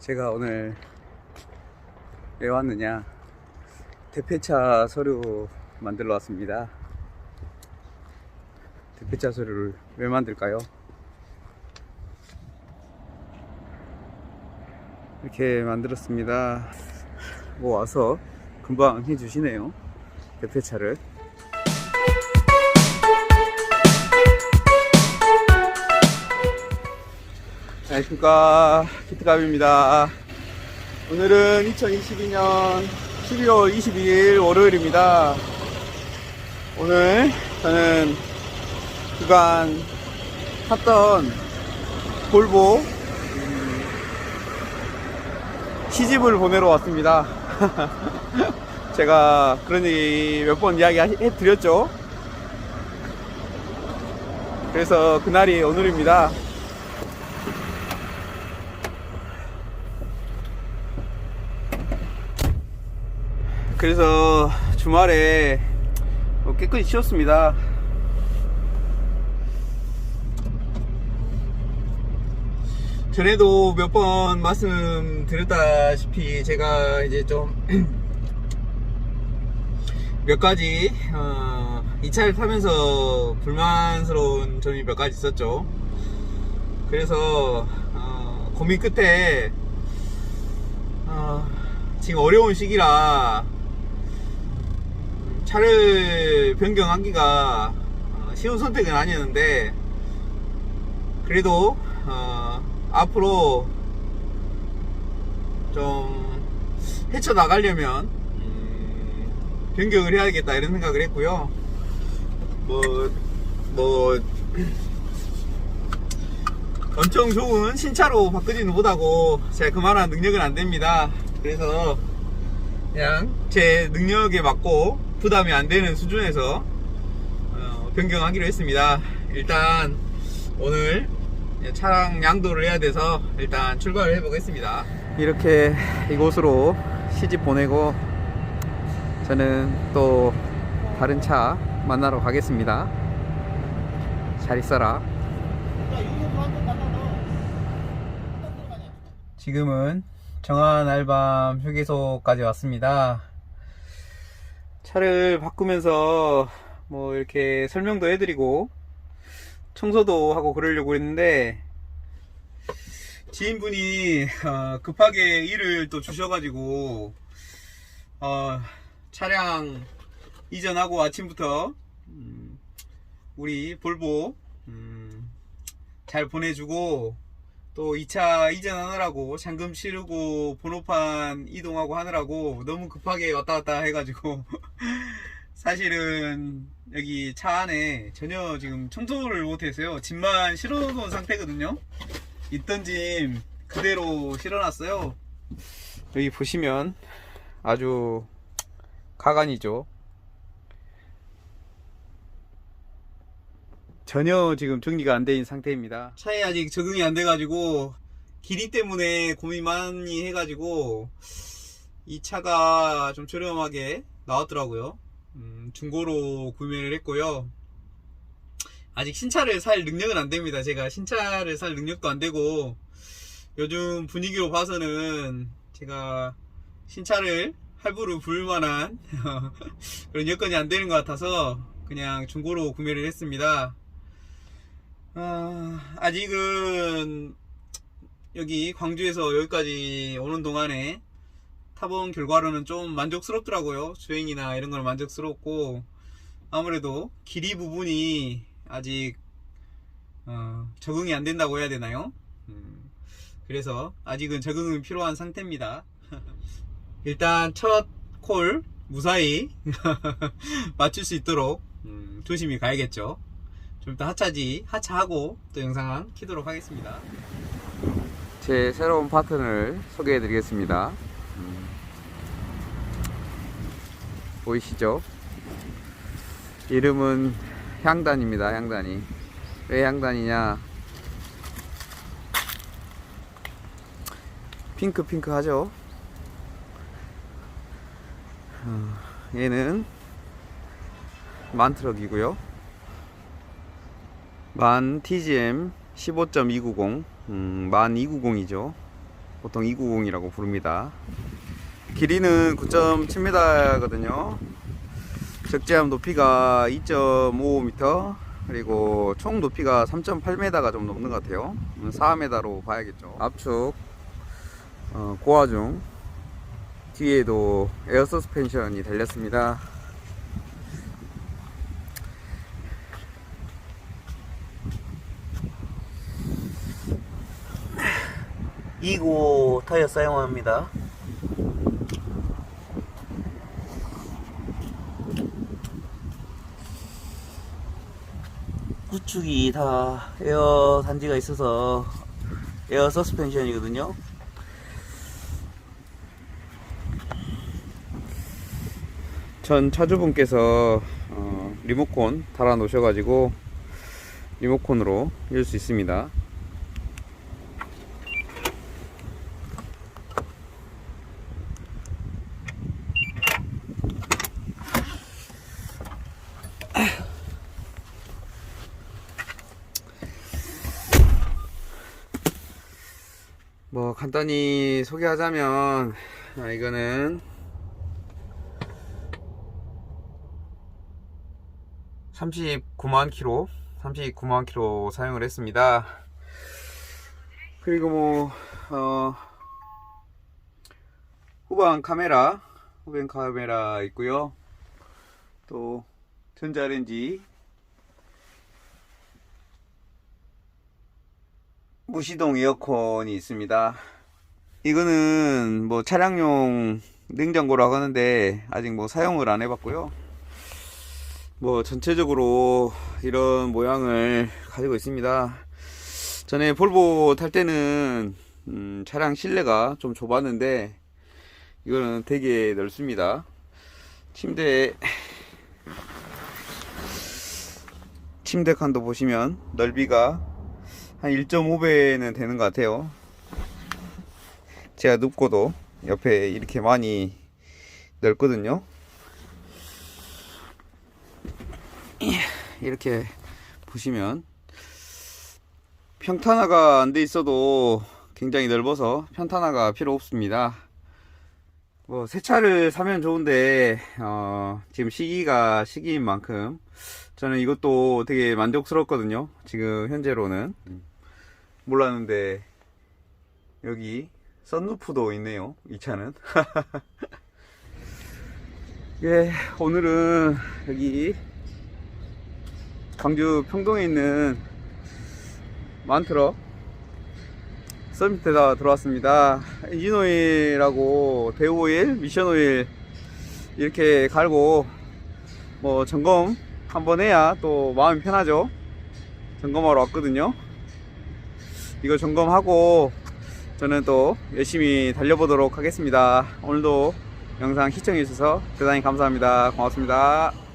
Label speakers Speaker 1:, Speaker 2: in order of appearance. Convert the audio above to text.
Speaker 1: 제가 오늘 왜 왔느냐? 대폐차 서류 만들러 왔습니다. 대폐차 서류를 왜 만들까요? 이렇게 만들었습니다. 뭐 와서 금방 해주시네요. 대폐차를 안녕하십니까. 키트갑입니다. 오늘은 2022년 12월 22일 월요일입니다. 오늘 저는 그간 탔던 볼보 음, 시집을 보내러 왔습니다. 제가 그런 얘기 몇 번 이야기 해드렸죠. 그래서 그날이 오늘입니다 그래서 주말에 뭐 깨끗이 치웠습니다. 전에도 몇 번 말씀드렸다시피 제가 이제 좀 몇 가지 어, 이 차를 타면서 불만스러운 점이 몇 가지 있었죠. 그래서 어, 고민 끝에 어, 지금 어려운 시기라 차를 변경하기가 어, 쉬운 선택은 아니었는데 그래도 어, 앞으로 좀 헤쳐 나가려면 음, 변경을 해야겠다 이런 생각을 했고요. 뭐 뭐, 엄청 좋은 신차로 바꾸지는 못하고 제가 그만한 능력은 안 됩니다. 그래서 그냥 제 능력에 맞고 부담이 안 되는 수준에서 어, 변경하기로 했습니다. 일단 오늘 차량 양도를 해야 돼서 일단 출발을 해보겠습니다. 이렇게 이곳으로 시집 보내고 저는 또 다른 차 만나러 가겠습니다. 잘 있어라. 지금은 정한 알밤 휴게소까지 왔습니다. 차를 바꾸면서 뭐 이렇게 설명도 해드리고 청소도 하고 그러려고 했는데 지인분이 어, 급하게 일을 또 주셔가지고 어, 차량 이전하고 아침부터 음, 우리 볼보 음, 잘 보내주고 또 2차 이전하느라고 잔금 치르고 번호판 이동하고 하느라고 너무 급하게 왔다 갔다 해가지고 사실은 여기 차 안에 전혀 지금 청소를 못했어요. 짐만 실어놓은 상태거든요. 있던 짐 그대로 실어놨어요. 여기 보시면 아주 가관이죠 전혀 지금 정리가 안 된 상태입니다. 차에 아직 적응이 안 돼가지고 길이 때문에 고민 많이 해가지고 이 차가 좀 저렴하게 나왔더라고요. 음, 중고로 구매를 했고요. 아직 신차를 살 능력은 안 됩니다. 제가 신차를 살 능력도 안 되고 요즘 분위기로 봐서는 제가 신차를 할부로 부을 만한 그런 여건이 안 되는 것 같아서 그냥 중고로 구매를 했습니다. 아, 아직은 여기 광주에서 여기까지 오는 동안에 타본 결과로는 좀 만족스럽더라고요. 주행이나 이런 건 만족스럽고 아무래도 길이 부분이 아직 어, 적응이 안 된다고 해야 되나요? 음, 그래서 아직은 적응은 필요한 상태입니다. 일단 첫 콜 무사히 맞출 수 있도록 음, 조심히 가야겠죠. 좀 이따 하차지 하차하고 또 영상 키도록 하겠습니다. 제 새로운 파트너를 소개해 드리겠습니다. 음. 보이시죠? 이름은 향단입니다. 향단이. 왜 향단이냐? 핑크 핑크 하죠? 어, 얘는 만트럭이고요. 만 TGM 15.290 음, 만 290이죠 보통 290이라고 부릅니다. 길이는 9.7m거든요. 적재함 높이가 2.55m 그리고 총 높이가 3.8m가 좀 넘는 것 같아요. 4m로 봐야겠죠. 압축 어, 고화 중 뒤에도 에어 서스펜션이 달렸습니다. 2고 타이어 사용합니다. 구축이 다 에어 단지가 있어서 에어 서스펜션이거든요. 전 차주분께서 어, 리모콘 달아 놓으셔가지고 리모콘으로 열 수 있습니다. 뭐 간단히 소개하자면 아, 이거는 39만 킬로 39만 킬로 사용을 했습니다. 그리고 뭐 어, 후방 카메라 후방 카메라 있고요. 또 전자레인지 무시동 에어컨이 있습니다. 이거는 뭐 차량용 냉장고라고 하는데 아직 뭐 사용을 안 해봤고요. 뭐 전체적으로 이런 모양을 가지고 있습니다. 전에 볼보 탈 때는 음, 차량 실내가 좀 좁았는데 이거는 되게 넓습니다. 침대 침대 칸도 보시면 넓이가 한 1.5배는 되는 것 같아요. 제가 눕고도 옆에 이렇게 많이 넓거든요. 이렇게 보시면 평탄화가 안 돼 있어도 굉장히 넓어서 평탄화가 필요 없습니다. 뭐 새 차를 사면 좋은데 어, 지금 시기가 시기인 만큼 저는 이것도 되게 만족스럽거든요. 지금 현재로는 몰랐는데 여기 썬루프도 있네요. 이 차는. 예, 오늘은 여기 광주 평동에 있는 만트럭 서밋에다 들어왔습니다. 인진오일하고 대우오일, 미션오일 이렇게 갈고 뭐 점검 한번 해야 또 마음이 편하죠. 점검하러 왔거든요. 이거 점검하고 저는 또 열심히 달려보도록 하겠습니다. 오늘도 영상 시청해주셔서 대단히 감사합니다. 고맙습니다.